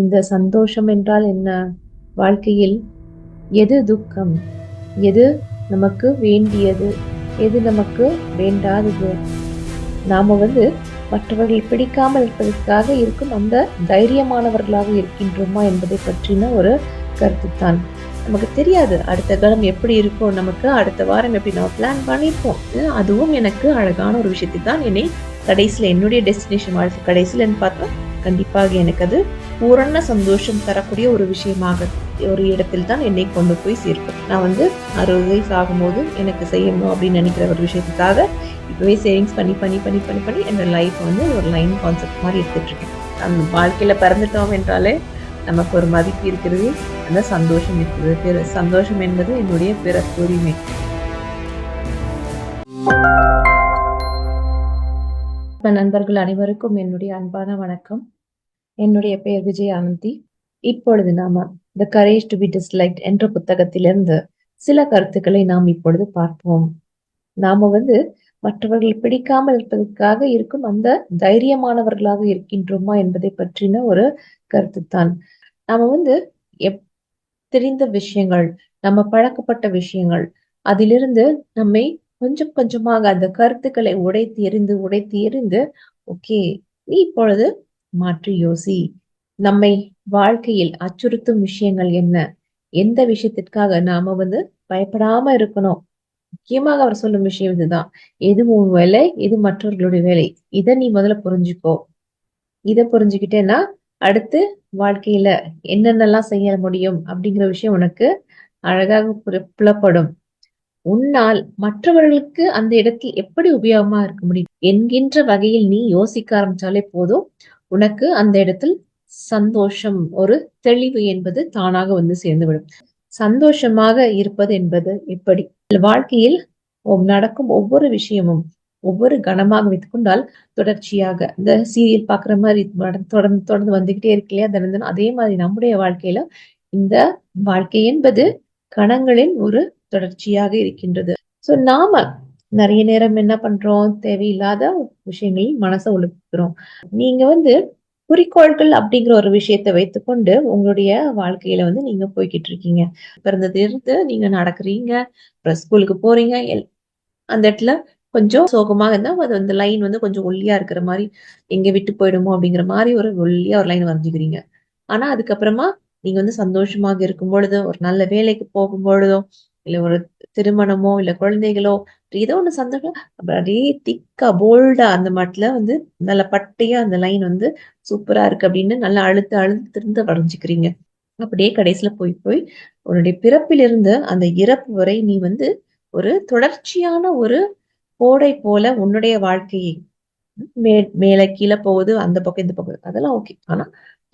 இந்த சந்தோஷம் என்றால் என்ன? வாழ்க்கையில் எது துக்கம்? எது நமக்கு வேண்டியது? எது நமக்கு வேண்டாதது? நாம் வந்து மற்றவர்கள் பிடிக்காமல் இருப்பதற்காக இருக்கும் அந்த தைரியமானவர்களாக இருக்கின்றோமா என்பதை பற்றின ஒரு கருத்துத்தான். நமக்கு தெரியாது அடுத்த காலம் எப்படி இருக்கும் நமக்கு அடுத்த வாரம் எப்படி நம்ம பிளான் பண்ணியிருப்போம் அதுவும் எனக்கு அழகான ஒரு விஷயத்தை தான் என்னை கடைசியில் என்னுடைய டெஸ்டினேஷன் வாழ்க்கை கடைசியிலன்னு பார்த்தா கண்டிப்பாக எனக்கு அது பூரண சந்தோஷம் தரக்கூடிய ஒரு விஷயமாக ஒரு இடத்தில் தான் என்னை கொண்டு போய் சேர்க்கும். நான் வந்து அறுபது வயசு ஆகும்போது எனக்கு செய்யணும் அப்படின்னு நினைக்கிற ஒரு விஷயத்துக்காக இப்போவே சேவிங்ஸ் பண்ணி பண்ணி பண்ணி பண்ணி பண்ணி என்னோடய லைஃப் வந்து ஒரு லைன் கான்செப்ட் மாதிரி எடுத்துட்டு இருக்கேன் அந்த வாழ்க்கையில் பிறந்துட்டோம் என்றாலே நமக்கு ஒரு மதிப்பு இருக்கிறது அந்த சந்தோஷம் இருக்குது. பிற சந்தோஷம் என்பது என்னுடைய பிறப்பு உரிமை நண்பர்கள் அனைவருக்கும் என்னுடைய அன்பான வணக்கம். என்னுடைய பெயர் விஜய் ஆனந்தி இப்பொழுது நாம the courage to be disliked என்ற புத்தகத்திலிருந்து சில கருத்துக்களை நாம் இப்பொழுது பார்ப்போம். நாம வந்து மற்றவர்கள் பிடிக்காமல் இருப்பதற்காக இருக்கும் அந்த தைரியமானவர்களாக இருக்கின்றோமா என்பதை பற்றின ஒரு கருத்து தான் நாம வந்து எப் தெரிந்த விஷயங்கள் நம்ம பழக்கப்பட்ட விஷயங்கள் அதிலிருந்து நம்மை கொஞ்சம் கொஞ்சமாக அந்த கருத்துக்களை உடைத்து எறிந்து உடைத்து எறிந்து ஓகே நீ இப்பொழுது மாற்றி யோசி. நம்மை வாழ்க்கையில் அச்சுறுத்தும் விஷயங்கள் என்ன? எந்த விஷயத்திற்காக நாம வந்து பயப்படாம இருக்கணும்? முக்கியமாக அவர் சொல்லும் விஷயம் இதுதான். எது உன் வேலை எது மற்றவர்களுடைய வேலை? இதை நீ முதல்ல புரிஞ்சுக்கோ. இதை புரிஞ்சுக்கிட்டேன்னா அடுத்து வாழ்க்கையில என்னென்னலாம் செய்ய முடியும்? அப்படிங்கிற விஷயம் உனக்கு அழகாக புலப்படும். உன்னால் மற்றவர்களுக்கு அந்த இடத்தில் எப்படி உபயோகமா இருக்க முடியும்? என்கின்ற வகையில் நீ யோசிக்க ஆரம்பிச்சாலே போதும். உனக்கு அந்த இடத்தில் சந்தோஷம் ஒரு தெளிவு என்பது தானாக வந்து சேர்ந்துவிடும். சந்தோஷமாக இருப்பது என்பது எப்படி? வாழ்க்கையில் நடக்கும் ஒவ்வொரு விஷயமும் ஒவ்வொரு கணமாக வைத்துக்கொண்டால் தொடர்ச்சியாக இந்த சீரியல் பாக்குற மாதிரி தொடர்ந்து தொடர்ந்து வந்துகிட்டே இருக்கு இல்லையா? தினம் அதே மாதிரி நம்முடைய வாழ்க்கையில இந்த வாழ்க்கை என்பது கணங்களின் ஒரு தொடர்ச்சியாக இருக்கின்றது. சோ நாம நிறைய நேரம் என்ன பண்றோம்? தேவையில்லாத விஷயங்களில் மனசை ஒழுக்கிறோம் நீங்க வந்து குறிக்கோள்கள் அப்படிங்கிற ஒரு விஷயத்தை வைத்துக்கொண்டு உங்களுடைய வாழ்க்கையில வந்து நீங்க போய்கிட்டு இருக்கீங்க. பிறந்ததுல இருந்து நீங்க நடக்கிறீங்க அப்புறம் ஸ்கூலுக்கு போறீங்க எல்- அந்த இடத்துல கொஞ்சம் சோகமாக இருந்தா அது அந்த லைன் வந்து கொஞ்சம் ஒல்லியா இருக்கிற மாதிரி எங்க விட்டு போயிடுமோ அப்படிங்கிற மாதிரி ஒரு ஒல்லியா ஒரு லைன் வரைஞ்சுக்கிறீங்க. ஆனா அதுக்கப்புறமா நீங்க வந்து சந்தோஷமாக இருக்கும் பொழுதோ ஒரு நல்ல வேலைக்கு போகும் பொழுதோ இல்லை ஒரு திருமணமோ இல்ல குழந்தைகளோ ஏதோ ஒண்ணு சந்தோஷம். அப்படியே திக்கா போல்டா அந்த மட்டில வந்து நல்ல பட்டையா அந்த லைன் வந்து சூப்பரா இருக்கு அப்படின்னு நல்லா அழுத்து அழுத்து திருந்த வரைஞ்சுக்கிறீங்க. அப்படியே கடைசியில போய் போய் உன்னுடைய பிறப்பிலிருந்து அந்த இறப்பு வரை நீ வந்து ஒரு தொடர்ச்சியான ஒரு கோடை போல உன்னுடைய வாழ்க்கையை மே மேல கீழே போகுது அந்த பக்கம் இந்த பக்கம். அதெல்லாம் ஓகே ஆனா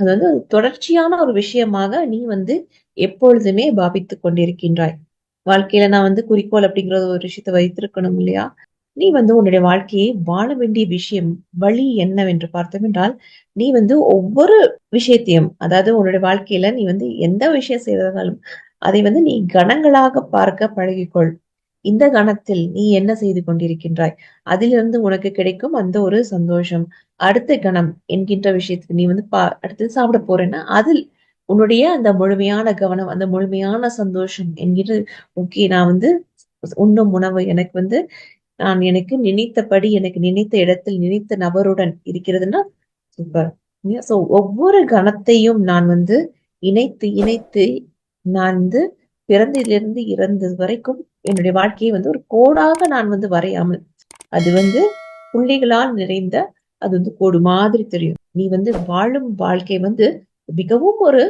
அது வந்து தொடர்ச்சியான ஒரு விஷயமாக நீ வந்து எப்பொழுதுமே பாவித்துக் கொண்டிருக்கின்றாய். வாழ்க்கையில நான் வந்து குறிக்கோள் அப்படிங்கிற ஒரு விஷயத்தை வைத்திருக்கணும் இல்லையா? நீ வந்து உன்னுடைய வாழ்க்கையை வாழ வேண்டிய விஷயம் வழி என்னவென்று பார்த்தோம் என்றால் நீ வந்து ஒவ்வொரு விஷயத்தையும் அதாவது உன்னுடைய வாழ்க்கையில நீ வந்து எந்த விஷயம் செய்தாலும் அதை வந்து நீ கணங்களாக பார்க்க பழகிக்கொள். இந்த கணத்தில் நீ என்ன செய்து கொண்டிருக்கின்றாய்? அதிலிருந்து உனக்கு கிடைக்கும் அந்த ஒரு சந்தோஷம். அடுத்த கணம் என்கின்ற விஷயத்துக்கு நீ வந்து பா அடுத்து சாப்பிட போறேன்னா அதில் உன்னுடைய அந்த முழுமையான கவனம் அந்த முழுமையான சந்தோஷம் என்கிற ஓகே நான் வந்து உண்ணும் உணவு. எனக்கு வந்து நான் எனக்கு நினைத்தபடி எனக்கு நினைத்த இடத்தில் நினைத்த நபருடன் இருக்கிறதுன்னா சூப்பர் சோ ஒவ்வொரு கணத்தையும் நான் வந்து இணைத்து இணைத்து நான் வந்து பிறந்ததிலிருந்து இறந்தது வரைக்கும் என்னுடைய வாழ்க்கையை வந்து ஒரு கோடாக நான் வந்து வரையாமல் அது வந்து புள்ளிகளால் நிறைந்த அது வந்து கோடு மாதிரி தெரியும். நீ வந்து வாழும் வாழ்க்கை வந்து மிகவும் ஒரு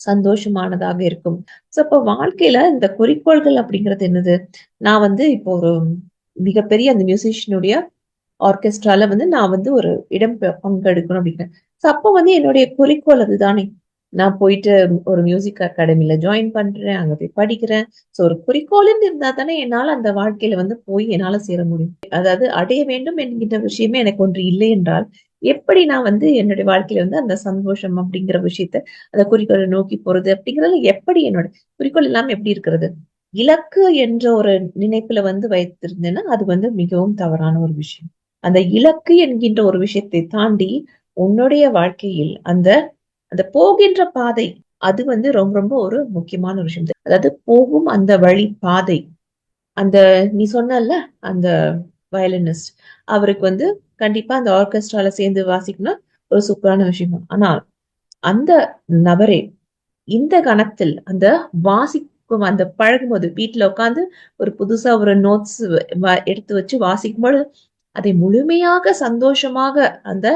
சந்தோஷமானதாக இருக்கும். ஸோ இப்போ வாழ்க்கையில இந்த குறிக்கோள்கள் அப்படிங்கிறது என்னது? நான் வந்து இப்போ ஒரு மிகப்பெரிய அந்த மியூசிஷியனுடைய ஆர்கெஸ்ட்ரால வந்து நான் வந்து ஒரு இடம் பெ- பங்கெடுக்கணும் அப்படிங்கிறேன் ஸோ அப்போ வந்து என்னுடைய குறிக்கோள் அதுதானே. நான் போயிட்டு ஒரு மியூசிக் அகாடமியில ஜாயின் பண்றேன் அங்க போய் படிக்கிறேன். சோ ஒரு குறிக்கோள்னு இருந்தா தானே என்னால அந்த வாழ்க்கையில வந்து போய் என்னால சேர முடியும். அதாவது அடைய வேண்டும் என்கின்ற விஷயமே எனக்கு ஒன்று இல்லை என்றால் எப்படி நான் வந்து என்னுடைய வாழ்க்கையில வந்து அந்த சந்தோஷம் அப்படிங்கிற விஷயத்த அந்த குறிக்கோளை நோக்கி போறது அப்படிங்கறது எப்படி என்னோட குறிக்கோள் இல்லாம எப்படி இருக்கிறது? இலக்கு என்ற ஒரு நினைப்புல வந்து வைத்திருந்தேன்னா அது வந்து மிகவும் தவறான ஒரு விஷயம். அந்த இலக்கு என்கின்ற ஒரு விஷயத்தை தாண்டி உன்னுடைய வாழ்க்கையில் அந்த அந்த போகின்ற பாதை அது வந்து ரொம்ப ரொம்ப ஒரு முக்கியமான ஒரு விஷயம். அதாவது போகும் அந்த வழி பாதை அந்த நீ சொன்னல அந்த வயலினிஸ்ட் அவருக்கு வந்து கண்டிப்பா அந்த ஆர்கெஸ்ட்ரால சேர்ந்து வாசிக்கணும் ஒரு சூப்பரான விஷயம் ஆனால் அந்த நபரே இந்த கணத்தில் அந்த வாசிக்கும் அந்த பழகும் போது வீட்டுல உட்காந்து ஒரு புதுசா ஒரு நோட்ஸ் எடுத்து வச்சு வாசிக்கும்பொழுது அதை முழுமையாக சந்தோஷமாக அந்த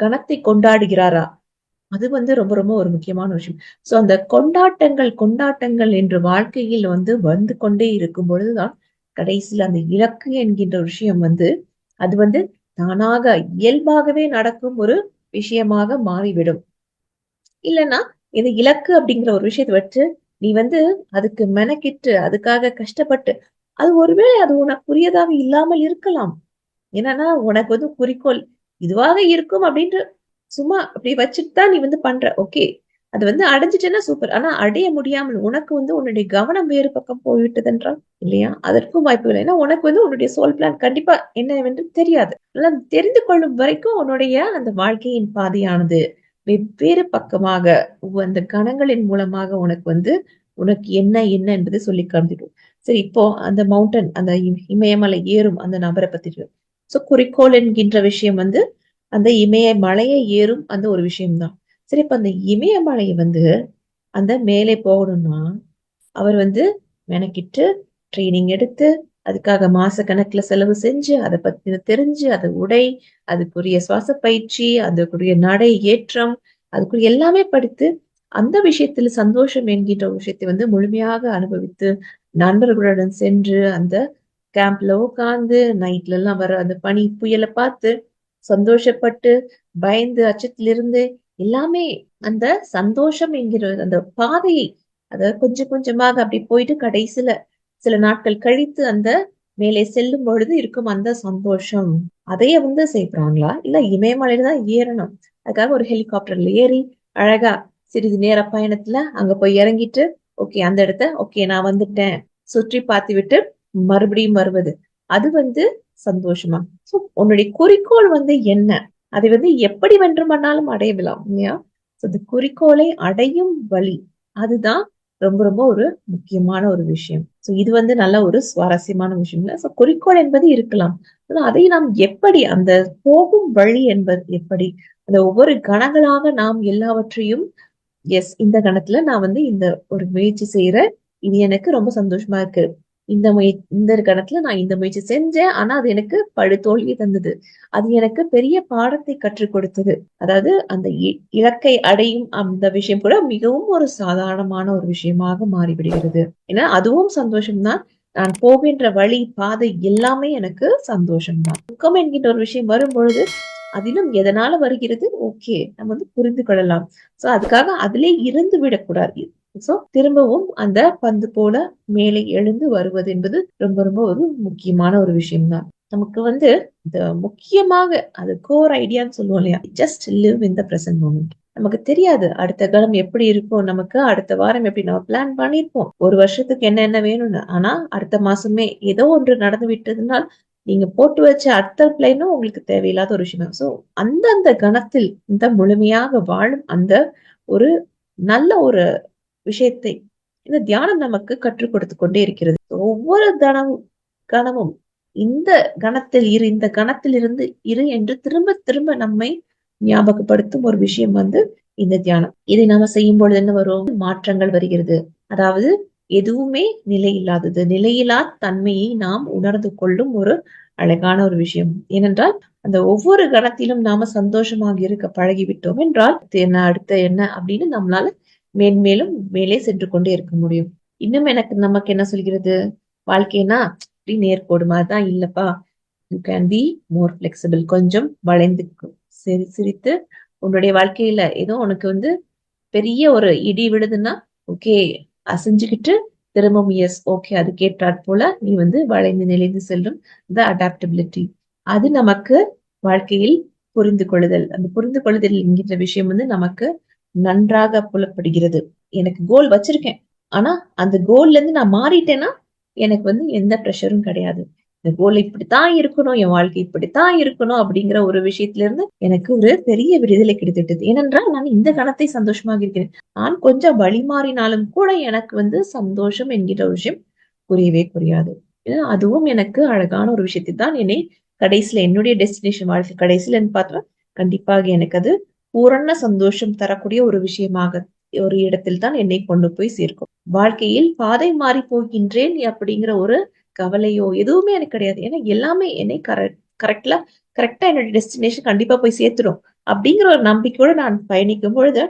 கணத்தை கொண்டாடுகிறாரா? அது வந்து ரொம்ப ரொம்ப ஒரு முக்கியமான விஷயம். சோ அந்த கொண்டாட்டங்கள் கொண்டாட்டங்கள் என்று வாழ்க்கையில் வந்து வந்து கொண்டே இருக்கும் பொழுதுதான் கடைசியில் அந்த இலக்கு என்கின்ற விஷயம் வந்து அது வந்து தானாக இயல்பாகவே நடக்கும் ஒரு விஷயமாக மாறிவிடும். இல்லைன்னா இது இலக்கு அப்படிங்கிற ஒரு விஷயத்தை வச்சு நீ வந்து அதுக்கு மெனக்கிட்டு அதுக்காக கஷ்டப்பட்டு அது ஒருவேளை அது உனக்கு புரியதாக இல்லாமல் இருக்கலாம். என்னன்னா உனக்கு வந்து குறிக்கோள் இதுவாக இருக்கும் அப்படின்ட்டு சும்மா அப்படி வச்சுட்டு தான் நீ வந்து பண்ற. ஓகே அது வந்து அடைஞ்சிட்டேன்னா சூப்பர் ஆனா அடைய முடியாமல் உனக்கு வந்து உன்னுடைய கவனம் வேறு பக்கம் போய்விட்டதுன்றால் இல்லையா? அதற்கும் வாய்ப்பு இல்லை. ஏன்னா உனக்கு வந்து உன்னுடைய சோல் பிளான் கண்டிப்பா என்னவென்று தெரியாது. தெரிந்து கொள்ளும் வரைக்கும் உன்னுடைய அந்த வாழ்க்கையின் பாதையானது வெவ்வேறு பக்கமாக அந்த கணங்களின் மூலமாக உனக்கு வந்து உனக்கு என்ன என்ன என்பதை சொல்லி காமிச்சிடும் சரி இப்போ அந்த மவுண்டன் அந்த இமயமலை ஏறும் அந்த நபரை பத்தி சோ குறிக்கோள் என்கின்ற விஷயம் வந்து அந்த இமய மலையை ஏறும் அந்த ஒரு விஷயம்தான். சரி இப்ப அந்த இமயமலை வந்து அந்த மேலே போகணும்னா அவர் வந்து மெனக்கிட்டு ட்ரைனிங் எடுத்து அதுக்காக மாச கணக்குல செலவு செஞ்சு அதை பத்தி தெரிஞ்சு அது உடை அதுக்குரிய சுவாச பயிற்சி அதுக்குரிய நடை ஏற்றம் அதுக்குரிய எல்லாமே படித்து அந்த விஷயத்துல சந்தோஷம் என்கின்ற விஷயத்தை வந்து முழுமையாக அனுபவித்து நண்பர்களுடன் சென்று அந்த கேம்ப்ல உட்காந்து நைட்ல எல்லாம் வர அந்த பனி புயலை பார்த்து சந்தோஷப்பட்டு பயந்து அச்சத்திலிருந்து எல்லாமே அந்த சந்தோஷம் என்கிற அந்த பாதையை அத கொஞ்சம் கொஞ்சமாக அப்படி போயிட்டு கடைசியில சில நாட்கள் கழித்து அந்த மேலே செல்லும் பொழுது இருக்கும் அந்த சந்தோஷம். அதைய வந்து செய்யறாங்களா இல்ல இமயமலையில தான் ஏறணும். அதுக்காக ஒரு ஹெலிகாப்டர்ல ஏறி அழகா சிறிது நேர பயணத்துல அங்க போய் இறங்கிட்டு ஓகே அந்த இடத்த ஓகே நான் வந்துட்டேன். சுற்றி பார்த்து விட்டு மறுபடியும் வருவது. அது வந்து சந்தோஷமா? சோ உன்னுடைய குறிக்கோள் வந்து என்ன? அதை வந்து எப்படி வென்றுமன்னாலும் அடையலாம் இல்லையா? இந்த குறிக்கோளை அடையும் வழி அதுதான் ரொம்ப ரொம்ப ஒரு முக்கியமான ஒரு விஷயம். சோ இது வந்து நல்ல ஒரு சுவாரஸ்யமான விஷயம் இல்ல. சோ குறிக்கோள் என்பது இருக்கலாம். அதை நாம் எப்படி அந்த போகும் வழி என்பது எப்படி அந்த ஒவ்வொரு கணங்களாக நாம் எல்லாவற்றையும் எஸ் இந்த கணத்துல நான் வந்து இந்த ஒரு முயற்சி செய்யறேன் இது எனக்கு ரொம்ப சந்தோஷமா இருக்கு. இந்த முய இந்த கணத்துல நான் இந்த முயற்சி செஞ்சேன். ஆனா அது எனக்கு படுதோல்வி தந்தது. அது எனக்கு பெரிய பாடத்தை கற்றுக் கொடுத்தது. அதாவது அந்த இலக்கை அடையும் அந்த விஷயம் கூட மிகவும் ஒரு சாதாரணமான ஒரு விஷயமாக மாறிவிடுகிறது. ஏன்னா அதுவும் சந்தோஷம்தான். நான் போகின்ற வழி பாதை எல்லாமே எனக்கு சந்தோஷம்தான். துக்கம் என்கின்ற ஒரு விஷயம் வரும் பொழுது அதிலும் எதனால வருகிறது? ஓகே நம்ம வந்து புரிந்து கொள்ளலாம். சோ அதுக்காக அதிலே இருந்து விடக்கூடாது சோ திரும்பவும் அந்த பந்து போல மேலே எழுந்து வருவது என்பது ரொம்ப ரொம்ப ஒரு முக்கியமான ஒரு விஷயம்தான். நமக்கு வந்து இந்த முக்கியமாக அது கோர் ஐடியான்னு சொல்லுவோம் இல்லையா? Just live in the present moment நமக்கு தெரியாது அடுத்த காலம் எப்படி இருக்கும் நமக்கு அடுத்த வாரம் எப்படி நம்ம பிளான் பண்ணிருப்போம் ஒரு வருஷத்துக்கு என்ன என்ன வேணும்னு. ஆனா அடுத்த மாசமே ஏதோ ஒன்று நடந்து விட்டதுனால் நீங்க போட்டு வச்ச அடுத்த பிளைனும் உங்களுக்கு தேவையில்லாத ஒரு விஷயம் சோ அந்தந்த கணத்தில் இந்த முழுமையாக வாழும் அந்த ஒரு நல்ல ஒரு விஷயத்தை இந்த தியானம் நமக்கு கற்றுக் கொடுத்து கொண்டே இருக்கிறது. ஒவ்வொரு தனம் கணமும் இந்த கணத்தில் இரு இந்த கணத்தில் இருந்து இரு என்று திரும்ப திரும்ப நம்மை ஞாபகப்படுத்தும் ஒரு விஷயம் வந்து இந்த தியானம். இதை நாம செய்யும் பொழுது என்ன வரும்? மாற்றங்கள் வருகிறது. அதாவது எதுவுமே நிலை இல்லாதது. நிலையில்லா தன்மையை நாம் உணர்ந்து கொள்ளும் ஒரு அழகான ஒரு விஷயம். ஏனென்றால் அந்த ஒவ்வொரு கணத்திலும் நாம சந்தோஷமாக இருக்க பழகிவிட்டோம் என்றால் என்ன அடுத்த என்ன அப்படின்னு நம்மளால மேன்மேலும் மேலே சென்று கொண்டே இருக்க முடியும். இன்னும் எனக்கு நமக்கு என்ன சொல்கிறது? வாழ்க்கைனா அப்படி நேர்கோடு மாதிரிதான் இல்லப்பா. You can be more flexible கொஞ்சம் வளைந்து சிரி சிரித்து உன்னுடைய வாழ்க்கையில ஏதோ உனக்கு வந்து பெரிய ஒரு இடி விழுதுன்னா ஓகே அசைஞ்சுக்கிட்டு திரும்பவும் எஸ் ஓகே அது கேட்டாற் போல நீ வந்து வளைந்து நெளிந்து செல்லும் த அடாப்டபிலிட்டி அது நமக்கு வாழ்க்கையில் புரிந்து கொள்ளுதல். அந்த புரிந்து கொள்ளுதல் என்கின்ற விஷயம் வந்து நமக்கு நன்றாக புலப்படுகிறது. எனக்கு கோல் வச்சிருக்கேன். ஆனா அந்த கோல்ல இருந்து நான் மாறிட்டேன்னா எனக்கு வந்து எந்த ப்ரெஷரும் கிடையாது. இந்த கோல் இப்படித்தான் இருக்கணும் என் வாழ்க்கை இப்படித்தான் இருக்கணும் அப்படிங்கிற ஒரு விஷயத்துல இருந்து எனக்கு ஒரு பெரிய விடுதலை கிடைத்துட்டது ஏனென்றால் நான் இந்த கணத்தை சந்தோஷமாக இருக்கிறேன். நான் கொஞ்சம் வழி மாறினாலும் கூட எனக்கு வந்து சந்தோஷம் என்கிற ஒரு விஷயம் புரியவே புரியாது அதுவும் எனக்கு அழகான ஒரு விஷயத்தை தான் என்னை கடைசியில என்னுடைய டெஸ்டினேஷன் வாழ்க்கை கடைசியில பார்த்தா கண்டிப்பாக எனக்கு அது பூரண சந்தோஷம் தரக்கூடிய ஒரு விஷயமாக ஒரு இடத்தில் தான் என்னை கொண்டு போய் சேர்க்கும். வாழ்க்கையில் பாதை மாறி போகின்றேன் அப்படிங்கிற ஒரு கவலையோ எதுவுமே எனக்கு கிடையாது. ஏன்னா எல்லாமே என்னை கரெக்ட் கரெக்ட்ல கரெக்டா என்னோட டெஸ்டினேஷன் கண்டிப்பா போய் சேர்த்துடும் அப்படிங்கிற ஒரு நம்பிக்கையோட நான் பயணிக்கும் பொழுது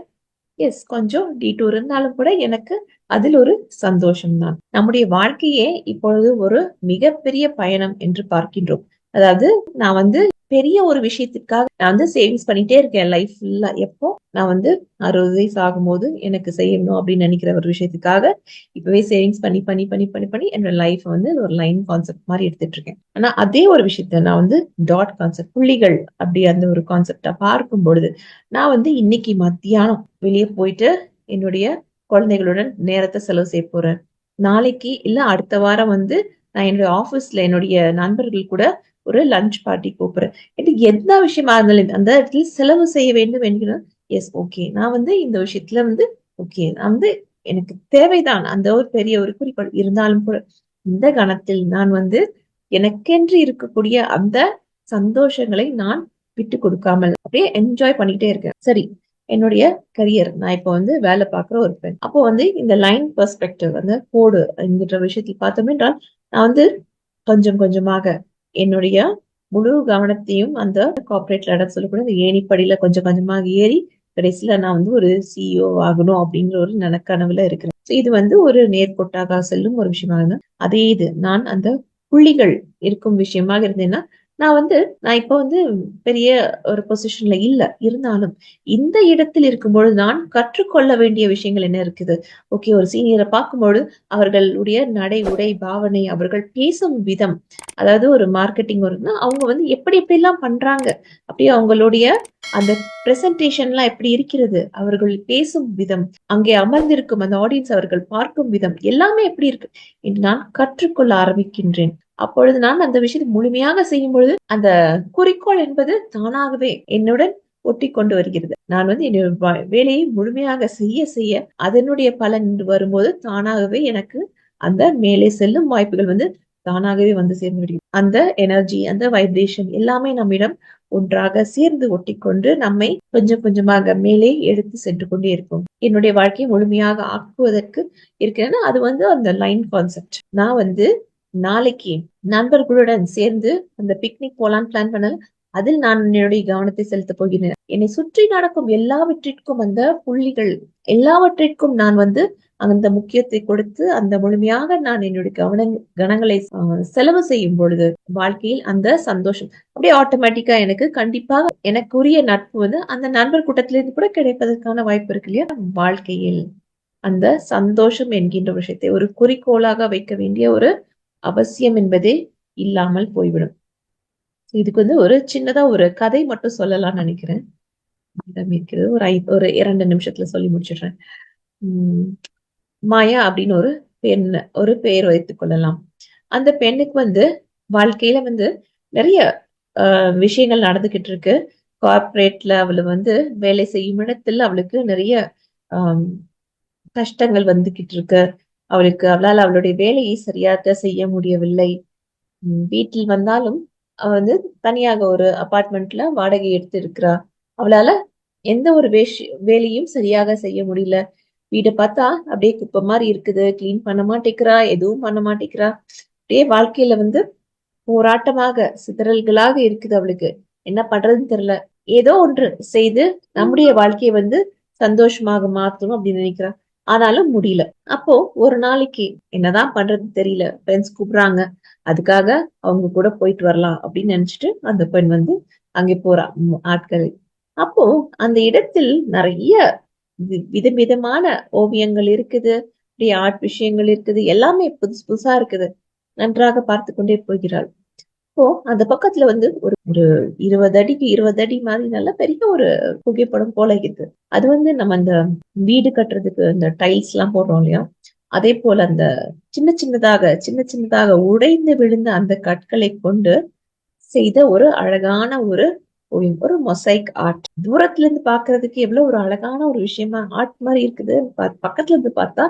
எஸ் கொஞ்சம் டீட்டூர் இருந்தாலும் கூட எனக்கு அதில் ஒரு சந்தோஷம் தான் நம்முடைய வாழ்க்கையே இப்பொழுது ஒரு மிகப்பெரிய பயணம் என்று பார்க்கின்றோம். அதாவது நான் வந்து பெரிய ஒரு விஷயத்துக்காக நான் வந்து சேவிங்ஸ் பண்ணிட்டே இருக்கேன். லைஃப் ஃபுல்லா எப்போ நான் வந்து அறுபது வயசு ஆகும்போது எனக்கு செய்யணும் அப்படின்னு நினைக்கிற ஒரு விஷயத்துக்காக இப்பவே சேவிங்ஸ் பண்ணி பண்ணி பண்ணி பண்ணி பண்ணி என்னோட லைஃப் வந்து ஒரு லைன் கான்செப்ட் மாதிரி எடுத்துட்டு இருக்கேன். ஆனா அதே ஒரு விஷயத்த நான் வந்து டாட் கான்செப்ட் புள்ளிகள் அப்படி அந்த ஒரு கான்செப்டா பார்க்கும் பொழுது நான் வந்து இன்னைக்கு மத்தியானம் வெளியே போயிட்டு என்னுடைய குழந்தைகளுடன் நேரத்தை செலவு செய்ய போறேன். நாளைக்கு இல்ல அடுத்த வாரம் வந்து நான் என்னுடைய ஆபீஸ்ல என்னுடைய நண்பர்கள் கூட ஒரு லஞ்ச் பார்ட்டி கூப்பிடுறேன். இது எந்த விஷயமா இருந்தாலும் அந்த இடத்துல செலவு செய்ய வேண்டும் என்கிற எஸ் ஓகே நான் வந்து இந்த விஷயத்துல வந்து ஓகே நான் வந்து எனக்கு தேவைதான். அந்த ஒரு பெரிய ஒரு குறிக்கோள் இருந்தாலும் கூட இந்த கணத்தில் நான் வந்து எனக்கென்று இருக்கக்கூடிய அந்த சந்தோஷங்களை நான் விட்டு கொடுக்காமல் அப்படியே என்ஜாய் பண்ணிட்டே இருக்கேன். சரி என்னுடைய கரியர் நான் இப்போ வந்து வேலை பார்க்குற ஒரு பெண். அப்போ வந்து இந்த லைன் பெர்ஸ்பெக்டிவ் வந்து கோடு என்கிற விஷயத்தில் பார்த்தோம் என்றால் நான் வந்து கொஞ்சம் கொஞ்சமாக என்னுடைய முழு கவனத்தையும் அந்த கார்பரேட் லெடர் சொல்லக்கூட அந்த ஏணிப்படியில கொஞ்சம் கொஞ்சமாக ஏறி கடைசியில நான் வந்து ஒரு சிஇஓ ஆகணும் அப்படிங்கிற ஒரு நனக்கனவுல இருக்கிறேன். இது வந்து ஒரு நேர்கோட்டாக செல்லும் ஒரு விஷயமாக இருந்தா அதே இது நான் அந்த புள்ளிகள் இருக்கும் விஷயமாக இருந்தேன்னா நான் வந்து நான் இப்போ வந்து பெரிய ஒரு பொசிஷன்ல இல்ல. இருந்தாலும் இந்த இடத்தில் இருக்கும்பொழுது நான் கற்றுக்கொள்ள வேண்டிய விஷயங்கள் என்ன இருக்குது? ஓகே ஒரு சீனியரை பார்க்கும்பொழுது அவர்களுடைய நடை உடை பாவனை அவர்கள் பேசும் விதம் அதாவது ஒரு மார்க்கெட்டிங் வரும்னா அவங்க வந்து எப்படி எப்படி எல்லாம் பண்றாங்க? அப்படியே அவங்களுடைய அந்த பிரசன்டேஷன்லாம் எப்படி இருக்கிறது? அவர்கள் பேசும் விதம் அங்கே அமர்ந்திருக்கும் அந்த ஆடியன்ஸ் அவர்கள் பார்க்கும் விதம் எல்லாமே எப்படி இருக்கு? என்று நான் கற்றுக்கொள்ள ஆரம்பிக்கின்றேன். அப்பொழுது நான் அந்த விஷயத்தை முழுமையாக செய்யும் பொழுது அந்த குறிக்கோள் என்பது தானாகவே என்னுடன் ஒட்டி கொண்டு வருகிறது. நான் வந்து என்னுடைய வேலையை முழுமையாக செய்ய செய்ய அதனுடைய பலன் வரும்போது தானாகவே எனக்கு அந்த மேலே செல்லும் வாய்ப்புகள் வந்து தானாகவே வந்து சேர்ந்து விடுகிறது. அந்த எனர்ஜி அந்த வைப்ரேஷன் எல்லாமே நம்மிடம் ஒன்றாக சேர்ந்து ஒட்டிக்கொண்டு நம்மை கொஞ்சம் கொஞ்சமாக மேலே எடுத்து சென்று கொண்டே இருக்கும் என்னுடைய வாழ்க்கையை முழுமையாக ஆக்குவதற்கு இருக்கிறேன்னா அது வந்து அந்த லைன் கான்செப்ட் நான் வந்து நாளைக்கு நண்பர்களுடன் சேர்ந்து அந்த பிக்னிக் போலான்னு பிளான் பண்ணல. அதில் நான் என்னுடைய கவனத்தை செலுத்தப் போகிறேன். என்னை சுற்றி நடக்கும் எல்லாவற்றிற்கும் அந்த புள்ளிகள் எல்லாவற்றிற்கும் நான் வந்து அந்த முக்கியத்தை கொடுத்து அந்த முழுமையாக நான் என்னுடைய கவன கணங்களை செலவு செய்யும் பொழுது வாழ்க்கையில் அந்த சந்தோஷம். அப்படியே ஆட்டோமேட்டிக்கா எனக்கு கண்டிப்பாக எனக்குரிய நட்பு வந்து அந்த நண்பர் கூட்டத்திலிருந்து கூட கிடைப்பதற்கான வாய்ப்பு இருக்கு இல்லையா? வாழ்க்கையில் அந்த சந்தோஷம் என்கின்ற விஷயத்தை ஒரு குறிக்கோளாக வைக்க வேண்டிய ஒரு அவசியம் என்பதே இல்லாமல் போய்விடும். இதுக்கு வந்து ஒரு சின்னதா ஒரு கதை மட்டும் சொல்லலாம்னு நினைக்கிறேன். இருக்கிறது. ஒரு ஐ ஒரு இரண்டு நிமிஷத்துல சொல்லி முடிச்சிடுறேன். உம் மாயா அப்படின்னு ஒரு பெண் ஒரு பெயர் வைத்துக் கொள்ளலாம். அந்த பெண்ணுக்கு வந்து வாழ்க்கையில வந்து நிறைய விஷயங்கள் நடந்துகிட்டு இருக்கு. கார்பரேட்ல அவளை வந்து வேலை செய்யும் இடத்துல அவளுக்கு நிறைய கஷ்டங்கள் வந்துகிட்டு இருக்கு. அவளுக்கு அவளால் அவளுடைய வேலையை சரியாக செய்ய முடியவில்லை. வீட்டில் வந்தாலும் அவ வந்து தனியாக ஒரு அபார்ட்மெண்ட்ல வாடகை எடுத்து இருக்கிறா. அவளால எந்த ஒரு வேஷ் வேலையும் சரியாக செய்ய முடியல. வீடை பார்த்தா அப்படியே குப்பை மாதிரி இருக்குது. கிளீன் பண்ண மாட்டேங்கிறா எதுவும் பண்ண மாட்டேங்கிறா. அப்படியே வாழ்க்கையில வந்து போராட்டமாக சிதறல்களாக இருக்குது அவளுக்கு. என்ன பண்றதுன்னு தெரியல. ஏதோ ஒன்று செய்து நம்முடைய வாழ்க்கையை வந்து சந்தோஷமாக மாத்தணும் அப்படின்னு நினைக்கிறா. ஆனாலும் முடியல. அப்போ ஒரு நாளைக்கு என்னதான் பண்றது தெரியல. ஃப்ரெண்ட்ஸ் கூப்பிடுறாங்க. அதுக்காக அவங்க கூட போயிட்டு வரலாம் அப்படின்னு நினைச்சிட்டு அந்த பெண் வந்து அங்கே போறா. ஆட்கள். அப்போ அந்த இடத்தில் நிறைய விதவிதமான ஓவியங்கள் இருக்குது. அப்படியே ஆர்ட் விஷயங்கள் இருக்குது. எல்லாமே புதுசு புதுசா இருக்குது. நன்றாக பார்த்து கொண்டே போகிறாள். இப்போ அந்த பக்கத்துல வந்து ஒரு ஒரு இருபது அடிக்கு இருபது அடி மாதிரி நல்ல பெரிய ஒரு புகைப்படம் போல இருக்குது அது வந்து நம்ம அந்த வீடு கட்டுறதுக்கு அந்த டைல்ஸ் எல்லாம் போடுறோம் இல்லையா? அதே போல அந்த சின்ன சின்னதாக சின்ன சின்னதாக உடைந்து விழுந்த அந்த கற்களை கொண்டு செய்த ஒரு அழகான ஒரு ஓவியம் ஒரு மொசைக் ஆர்ட் தூரத்துல இருந்து பாக்குறதுக்கு எவ்வளவு ஒரு அழகான ஒரு விஷயமா ஆர்ட் மாதிரி இருக்குது. பக்கத்துல இருந்து பார்த்தா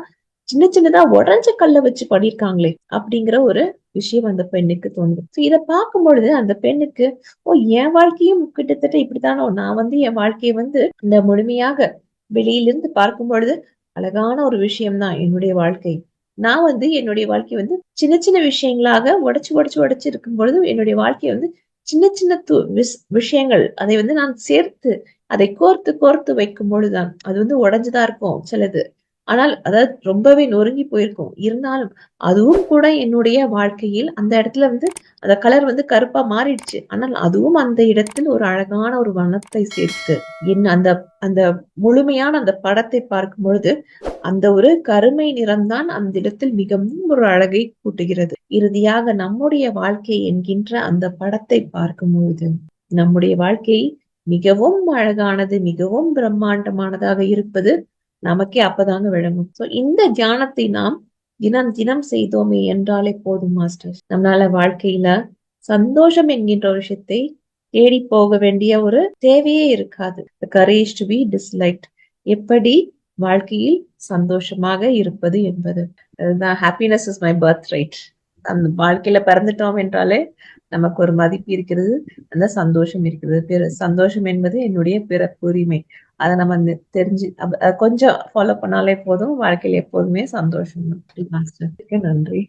சின்ன சின்னதா உடஞ்ச கல்ல வச்சு பண்ணிருக்காங்களே அப்படிங்கிற ஒரு விஷயம் அந்த பெண்ணுக்கு தோணுது ஸோ இத பார்க்கும் பொழுது அந்த பெண்ணுக்கு ஓ என் வாழ்க்கையும் கிட்டத்தட்ட இப்படித்தானோ? நான் வந்து என் வாழ்க்கையை வந்து இந்த முழுமையாக வெளியிலிருந்து பார்க்கும் பொழுது அழகான ஒரு விஷயம்தான் என்னுடைய வாழ்க்கை. நான் வந்து என்னுடைய வாழ்க்கை வந்து சின்ன சின்ன விஷயங்களாக உடைச்சு உடைச்சு உடைச்சு இருக்கும் பொழுது என்னுடைய வாழ்க்கையை வந்து சின்ன சின்ன து- விஷ் விஷயங்கள் அதை வந்து நான் சேர்த்து அதை கோர்த்து கோர்த்து வைக்கும் பொழுதுதான் அது வந்து உடைஞ்சுதான் இருக்கும் சிலது. ஆனால் அதாவது ரொம்பவே நொறுங்கி போயிருக்கும். இருந்தாலும் அதுவும் கூட என்னுடைய வாழ்க்கையில் அந்த இடத்துல வந்து அந்த கலர் வந்து கருப்பா மாறிடுச்சு. ஆனால் அதுவும் அந்த இடத்தில் ஒரு அழகான ஒரு வனத்தை சேர்த்து என் அந்த அந்த முழுமையான அந்த படத்தை பார்க்கும் பொழுது அந்த ஒரு கருமை நிறம்தான் அந்த இடத்தில் மிகவும் ஒரு அழகை கூட்டுகிறது. இறுதியாக நம்முடைய வாழ்க்கை என்கின்ற அந்த படத்தை பார்க்கும் பொழுது நம்முடைய வாழ்க்கை மிகவும் அழகானது மிகவும் பிரம்மாண்டமானதாக இருப்பது நமக்கே அப்பதாங்க விளங்கும். சோ இந்த தியானத்தை நாம் தினம் தினம் செய்தோமே என்றாலே போதும் மாஸ்டர். நம்மளால வாழ்க்கையில சந்தோஷம் என்கின்ற ஒரு விஷயத்தை தேடி போக வேண்டிய ஒரு தேவையே இருக்காது. கரேஜ் டு பி டிஸ்லைக்ட் எப்படி வாழ்க்கையில் சந்தோஷமாக இருப்பது என்பது. அதுதான் happiness is my birth right அந்த வாழ்க்கையில பிறந்துட்டோம் என்றாலே நமக்கு ஒரு மதிப்பு இருக்கிறது அந்த சந்தோஷம் இருக்கிறது. பிற சந்தோஷம் என்பது என்னுடைய பிற உரிமை அதை நம்ம தெரிஞ்சு கொஞ்சம் ஃபாலோ பண்ணாலே போதும் வாழ்க்கையில் எப்போதுமே சந்தோஷம் தான். நன்றி